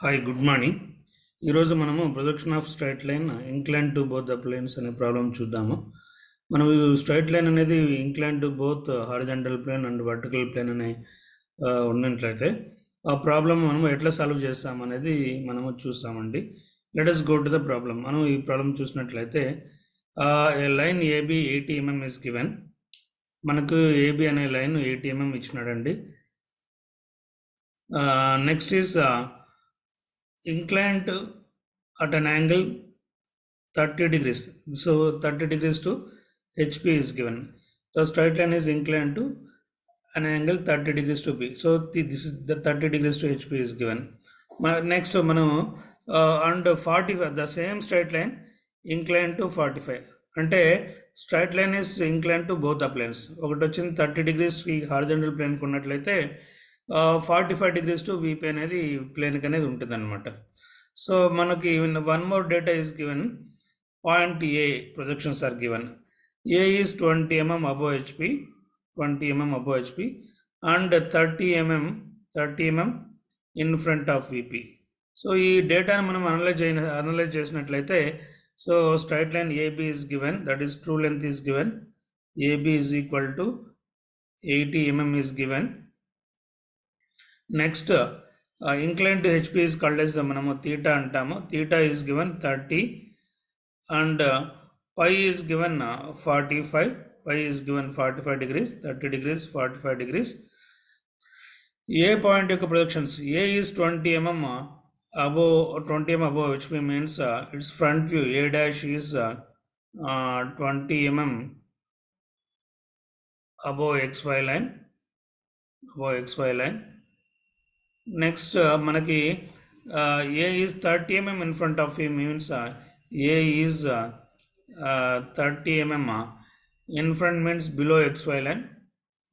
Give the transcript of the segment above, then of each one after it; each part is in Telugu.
హాయ్ గుడ్ మార్నింగ్ ఈరోజు మనము projection of straight line incline to both the planes అనే ప్రాబ్లం చూద్దాము. మనం స్ట్రైట్ లైన్ అనేది incline to both horizontal plane and vertical plane అనే ఉన్నట్లయితే ఆ ప్రాబ్లం మనం ఎట్లా సాల్వ్ చేస్తాం అనేది మనము చూస్తామండి. Let us go to the problem మనం ఈ ప్రాబ్లం చూసినట్లయితే a line AB eighty mm is given మనకు ఏబి అనే line eighty mm ఇచ్చినాడండి. Next is inclined at an angle 30 degrees. So 30 degrees to HP is given. The straight line is inclined to an angle 30 degrees to B. So th- this is the 30 degrees to HP is given. Ma- Next మనం and forty five the same straight line incline to forty five అంటే straight line is incline to both the planes ఒకటి వచ్చింది థర్టీ డిగ్రీస్ ఈ హార్జెంటల్ ప్లేన్కి ఉన్నట్లయితే forty five degrees to VP అనేది ప్లేన్కి అనేది ఉంటుంది అనమాట సో మనకి one more data is given point A projections are given A is twenty mm above HP twenty mm above HP and thirty mm thirty mm in front of VP so ఈ డేటాను మనం అనలైజ్ అయిన అనలైజ్ చేసినట్లయితే so straight line AB is given that is true length is given AB is equal to eighty mm is given next incline to HP is called as మనము తీటా అంటాము. Theta is given thirty and phi is given forty five phi is given forty five degrees thirty degrees forty five degrees A point యొక్క projections A is twenty mm above twenty mm above HP means it's front view A dash is twenty mm above X Y line above X Y line next మనకి A is thirty mm in front of ఈ means A is thirty mm in front means below X Y line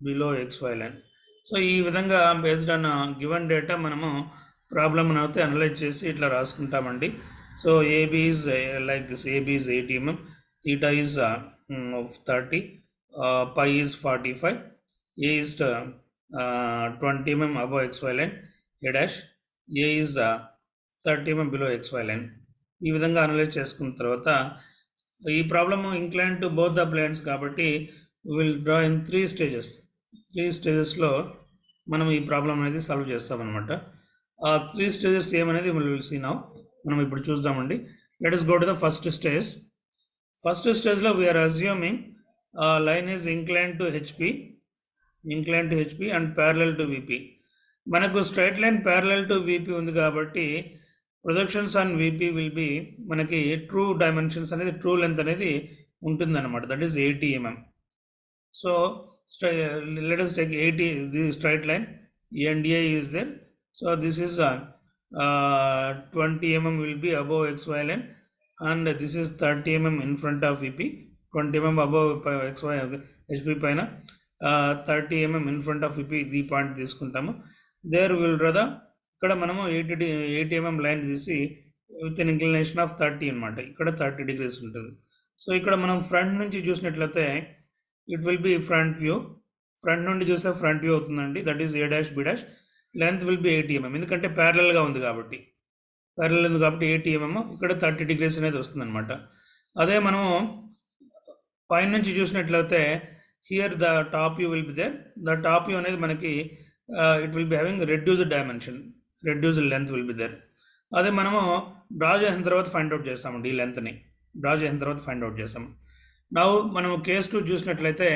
below X Y line so ఈ విధంగా బేస్డ్ ఆన్ గివెన్ డేటా మనము ప్రాబ్లమ్ అయితే అనలైజ్ చేసి ఇట్లా రాసుకుంటామండి. So AB is like this AB is eighty mm theta is thirty phi is forty five A is twenty mm above X Y line A dash A is thirty mm below X Y line ఈ విధంగా అనలైజ్ చేసుకున్న తర్వాత ఈ problem incline to both the planes కాబట్టి will draw in three stages three స్టేజెస్లో మనం ఈ ప్రాబ్లం అనేది సాల్వ్ చేస్తామన్నమాట. ఆ త్రీ స్టేజెస్ ఏమనేది విల్ సీ నౌ మనం ఇప్పుడు చూద్దామండి. Let us go to the first stage first స్టేజ్లో we are assuming line is incline to HP incline to HP and parallel to VP మనకు straight line parallel to VP ఉంది కాబట్టి projections on VP will be మనకి ట్రూ డైమెన్షన్స్ అనేది ట్రూ లెంత్ అనేది ఉంటుంది ఉంటుందన్నమాట that is eighty mm so straight let's take eighty the straight line and A is there so this is twenty mm will be above X Y line and this is thirty mm in front of VP twenty mm above X Y HP పైన thirty mm in front of EP ఈ పాయింట్ తీసుకుంటాము. దేర్ విల్ రదా ఇక్కడ మనము ఎయిటీ ఎయిటీ ఎంఎం లైన్ తీసి with in inclination of thirty అనమాట ఇక్కడ థర్టీ డిగ్రీస్ ఉంటుంది సో ఇక్కడ మనం ఫ్రంట్ నుంచి చూసినట్లయితే it will be front view front నుండి చూస్తే ఫ్రంట్ వ్యూ అవుతుందండి that is A dash B dash length will be eighty mm ఎందుకంటే ప్యారలల్గా ఉంది కాబట్టి ప్యారలల్ ఉంది కాబట్టి ఎయిటీ ఎంఎం ఇక్కడ థర్టీ డిగ్రీస్ అనేది వస్తుందన్నమాట అదే మనము పైనుంచి చూసినట్లయితే here the top you will be there the top view అనేది మనకి it will be having reduced dimension reduced length will be there అదే మనము డ్రా చేసిన తర్వాత ఫైండ్ అవుట్ చేస్తామండి ఈ లెంత్ని డ్రా చేసిన తర్వాత ఫైండ్ అవుట్ చేస్తాము. నౌ మనం కేస్ టూ చూసినట్లయితే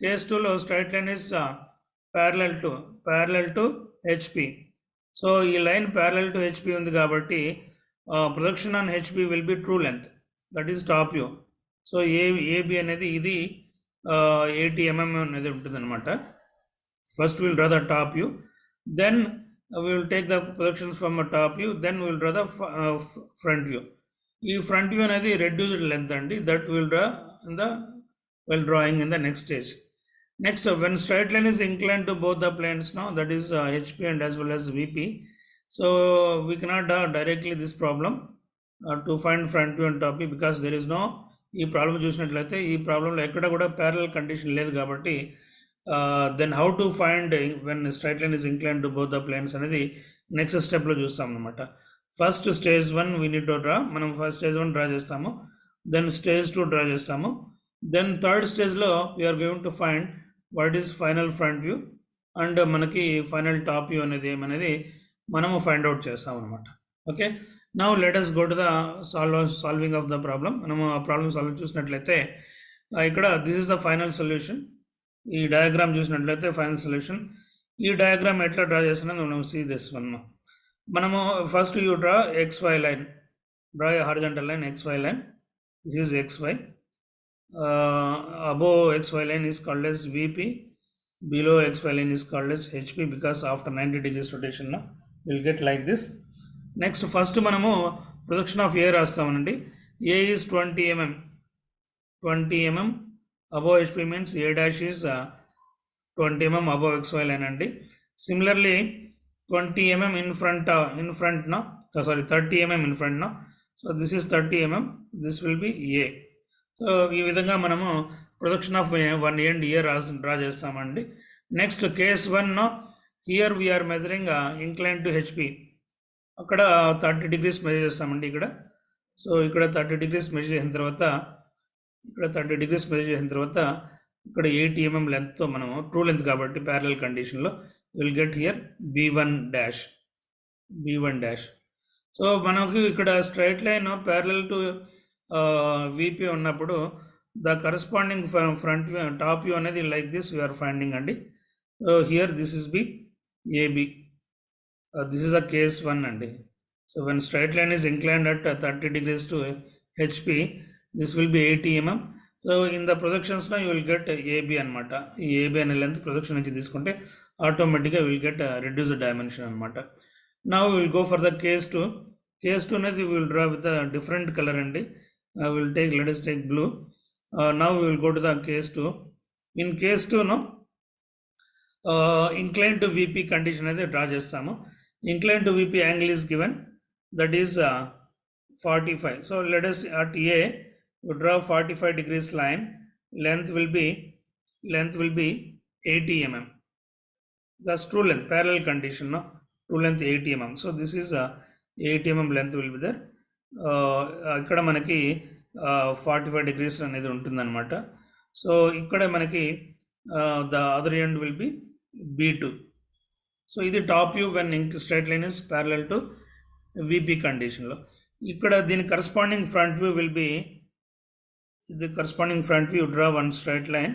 కేస్ టూలో straight line is parallel to parallel to HP so ఈ లైన్ ప్యారలల్ టు హెచ్పి ఉంది కాబట్టి projection on HP will be true length that is top you so A AB అనేది ఇది ఎయిటీ ఎంఎం అనేది ఉంటుందన్నమాట. First will draw the top view then we will take the projections from a top view then we will draw the uh, front view. ఈ ఫ్రంట్ వ్యూ అనేది రెడ్యూస్డ్ లెంత్ అండి. That will draw in the will drawing in the next stage next when straight line is incline to both the planes no that is HP and as well as VP so we cannot draw directly this problem to find front view and top because there is no ఈ ప్రాబ్లం చూసినట్లయితే ఈ ప్రాబ్లంలో ఎక్కడ కూడా ప్యారల్ కండిషన్ లేదు కాబట్టి then how to find when straight line is incline to both the planes అనేది నెక్స్ట్ స్టెప్లో చూస్తాం అనమాట first stage one we need to draw మనం ఫస్ట్ స్టేజ్ వన్ డ్రా చేస్తాము. దెన్ స్టేజ్ టూ డ్రా చేస్తాము. దెన్ థర్డ్ స్టేజ్లో we are going to find what is final front view and మనకి ఫైనల్ టాప్ వ్యూ అనేది ఏమనేది మనము ఫైండ్ అవుట్ చేస్తాం అనమాట okay now let us go to the solve solving of the problem మనము ఆ ప్రాబ్లమ్ సాల్వ్ చూసినట్లయితే ఇక్కడ this is the final solution ఈ డయాగ్రామ్ చూసినట్లయితే ఫైనల్ సొల్యూషన్ ఈ డయాగ్రామ్ ఎట్లా డ్రా చేస్తున్నది మనం సీ దిస్ వన్ మనము first you draw X Y line draw horizontal line X Y line this is X Y above xy line is called as vp. Below X Y line called as hp because after 90 degrees rotation now will get like this next first మనము projection of A రాస్తామనండి. A is twenty mm twenty mm above HP means A dash is twenty mm above X Y line అండి. Similarly twenty mm in front in front నా sorry thirty mm in front నా so this is thirty mm this will be A so ఈ విధంగా మనము production of one end here రాసి డ్రా చేస్తామండి. Next case one here we are measuring incline to HP అక్కడ థర్టీ డిగ్రీస్ మెజర్ చేస్తామండి ఇక్కడ. సో ఇక్కడ థర్టీ డిగ్రీస్ మెజర్ చేసిన తర్వాత ఇక్కడ థర్టీ డిగ్రీస్ మెజర్ చేసిన తర్వాత ఇక్కడ ఎయిటీ ఎంఎం లెంత్తో మనము ట్రూ లెంత్ కాబట్టి ప్యారల్ కండిషన్లో will get here B one dash B one dash so మనకు ఇక్కడ straight line parallel to VP ఉన్నప్పుడు the corresponding front view top view అనేది like this we are finding అండి. Here this is B AB this is a case one అండి. So when straight line is incline at thirty degrees to HP this will be eighty mm so in the ప్రొజెక్షన్స్లో you will get AB అనమాట ఈ ఏబి అనే లెంత్ ప్రొజెక్షన్ నుంచి తీసుకుంటే ఆటోమేటిక్గా విల్ గెట్ రెడ్యూస్ డైమెన్షన్ అనమాట నా will go for the case two case two అనేది will draw with different colour అండి I will take let us take blue uh, now we will go to the case 2 in case 2 no uh, inclined to vp condition అనేది డ్రా చేస్తాము inclined to vp angle is given that is uh, 45 so let us at you draw 45 degrees line length will be length will be 80 mm that's true length parallel condition no true length 80 mm so this is uh, 80 mm length will be there uh, ఇక్కడ మనకి ఫార్టీ ఫైవ్ డిగ్రీస్ అనేది ఉంటుందన్నమాట సో ఇక్కడ మనకి the other end will be B two so ఇది top view when ink straight line is parallel to VP కండిషన్లో ఇక్కడ దీని corresponding front view will be the ఇది corresponding front view draw one line line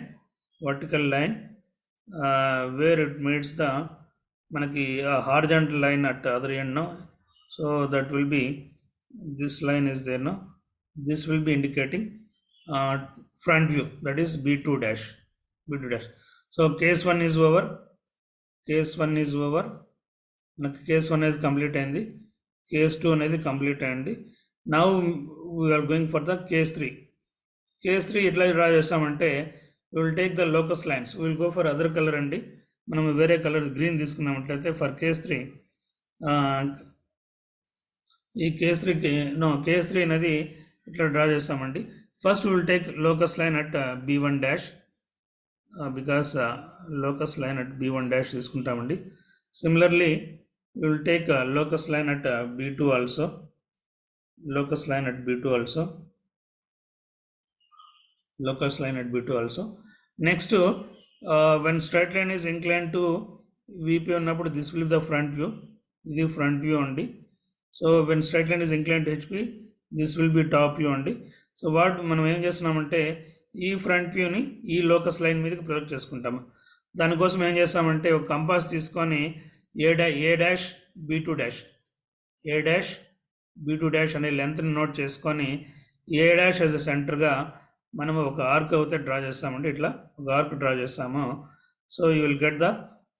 vertical line where it meets the మనకి horizontal line at other end now so that will be this line is there now this will be indicating uh, front view that is b2 dash b2 dash. So case 1 is over case 1 is over మనకి కేస్ వన్ అనేది కంప్లీట్ అయింది కేస్ టూ అనేది కంప్లీట్ అయింది. Now we are going for the case three case three ఎట్లా డ్రా చేస్తామంటే will take the locus lines will go for other colour అండి. మనం వేరే కలర్ గ్రీన్ తీసుకున్నామంటైతే ఫర్ కేస్ త్రీ ఈ కేస్ త్రీకి నో కేస్ త్రీ అనేది ఇట్లా డ్రా చేస్తామండి. First will take locus line at B one dash because locus line at B one dash తీసుకుంటామండి. Similarly will take locus line at B two also locus line at B two also locus line at B2 also. Next, uh, when straight line is inclined to VP ఉన్నప్పుడు this will be the front view. ఇది ఫ్రంట్ వ్యూ అండి so when straight line is incline to HP this will be top view అండి సో వాట్ మనం ఏం చేస్తున్నామంటే ఈ ఫ్రంట్ వ్యూని ఈ లోకస్ లైన్ మీదకి ప్రొజెక్ట్ చేసుకుంటాము దానికోసం ఏం చేస్తామంటే ఒక కంపాస్ తీసుకొని ఏ డా A dash B two dash A dash B two dash అనే లెంత్ని నోట్ చేసుకొని ఏ డాష్ యాజ్ అ సెంటర్గా మనము ఒక ఆర్క్ అయితే డ్రా చేస్తామంటే ఇట్లా ఒక ఆర్క్ డ్రా చేస్తాము. So you will get the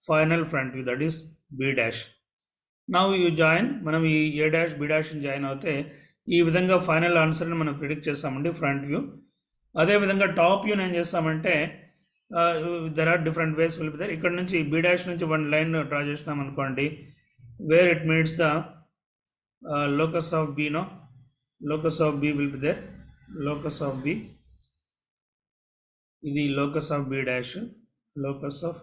final front view that is B dash now you join మనం ఈ A dash B dash join అవుతే ఈ విధంగా ఫైనల్ ఆన్సర్ని మనం ప్రిడిక్ట్ చేస్తామండి ఫ్రంట్ వ్యూ అదేవిధంగా టాప్ వ్యూని ఏం చేస్తామంటే there are different ways will be there ఇక్కడ నుంచి బి డాష్ నుంచి వన్ లైన్ డ్రా చేసినాం అనుకోండి. Where it meets the locus of B no locus of B will be there locus of B ఇది locus of B dash locus of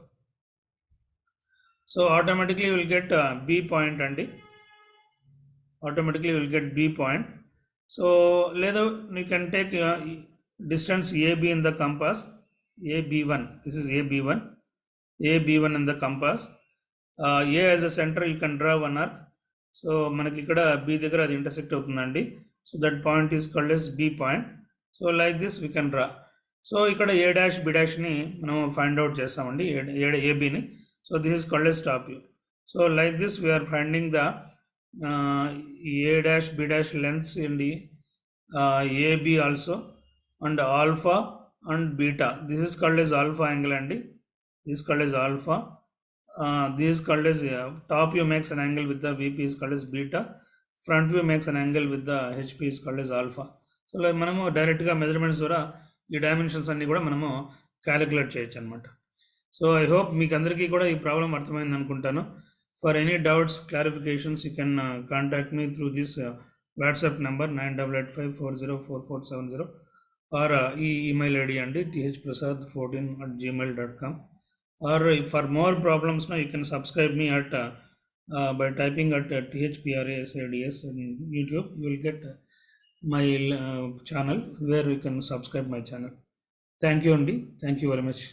so automatically will get B point అండి. Automatically will get B point so లేదా you can take distance AB in the compass AB one this is A B one A B one in the compass A as a centre you can draw one arc so మనకి ఇక్కడ బి దగ్గర అది ఇంటర్సెక్ట్ అవుతుందండి. So that point is called S B point so like this we can draw so ఇక్కడ ఏ డాష్ బి డాష్ని మనం ఫైండ్ అవుట్ చేస్తామండి ఏబిని so this is called as top so like this we're finding the A dash B dash lengths అండి AB also and alpha and beta this is called as alpha angle అండి. This called as alpha this called is top view makes an angle with the VP is called VP beta front view makes an angle with the HP is called HP alpha so like మనము డైరెక్ట్గా మెజర్మెంట్స్ ద్వారా ఈ డైమెన్షన్స్ అన్నీ కూడా మనము క్యాలిక్యులేట్ చేయొచ్చు అనమాట సో ఐ హోప్ మీకు అందరికీ కూడా ఈ ప్రాబ్లం అర్థమైంది అనుకుంటాను. For any doubts clarifications you can contact me through this WhatsApp number nine double eight five four zero four four seven zero or ఈ ఈమెయిల్ ఐడి అండి TH Prasad fourteen at Gmail dot com or for more more you can subscribe me at by typing at TH by YouTube you will get my channel where you can subscribe my channel thank you అండి థ్యాంక్ యూ వెరీ మచ్